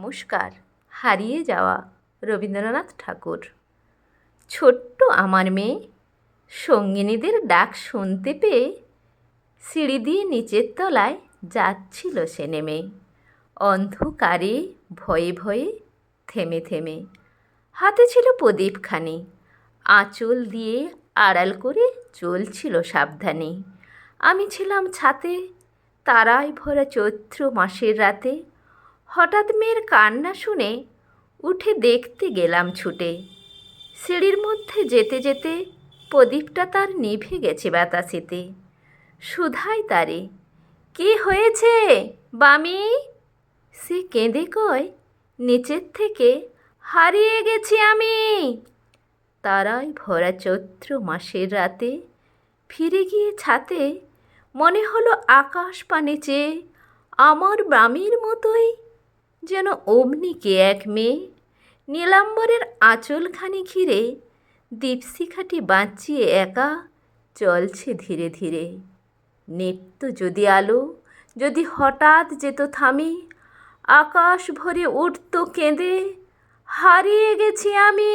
নমস্কার, হারিয়ে যাওয়া রবীন্দ্রনাথ ঠাকুর। ছোট্ট আমার মেয়ে, সঙ্গিনীদের ডাক শুনতে পেয়ে সিঁড়ি দিয়ে নিচের তলায় যাচ্ছিল সে নেমে। অন্ধকারে ভয়ে ভয়ে থেমে থেমে। হাতে ছিল প্রদীপখানি। আঁচল দিয়ে আড়াল করে চলছিল সাবধানে। আমি ছিলাম ছাতে, তারায় ভরা চৈত্র মাসের রাতে হঠাৎ মেয়ের কান্না শুনে উঠে দেখতে গেলাম ছুটে। সিঁড়ির মধ্যে যেতে যেতে প্রদীপটা তার নিভে গেছে বাতাসেতে। সুধাই তারে, কি হয়েছে? বামি? সে কেঁদে কয়, নিচের থেকে হারিয়ে গেছি আমি। তারাই ভরা চৈত্র মাসের রাতে ফিরে গিয়ে ছাতে মনে হলো আকাশ পানে চেয়ে আমার বামির মতোই যেন অমনি কে এক মেয়ে, নীলাম্বরের আঁচলখানি ঘিরে দীপশিখাটি বাঁচিয়ে একা চলছে ধীরে ধীরে। নিত্য যদি আলো, যদি হঠাৎ যেত থামি আকাশ ভরে উঠত কেঁদে, হারিয়ে গেছি আমি।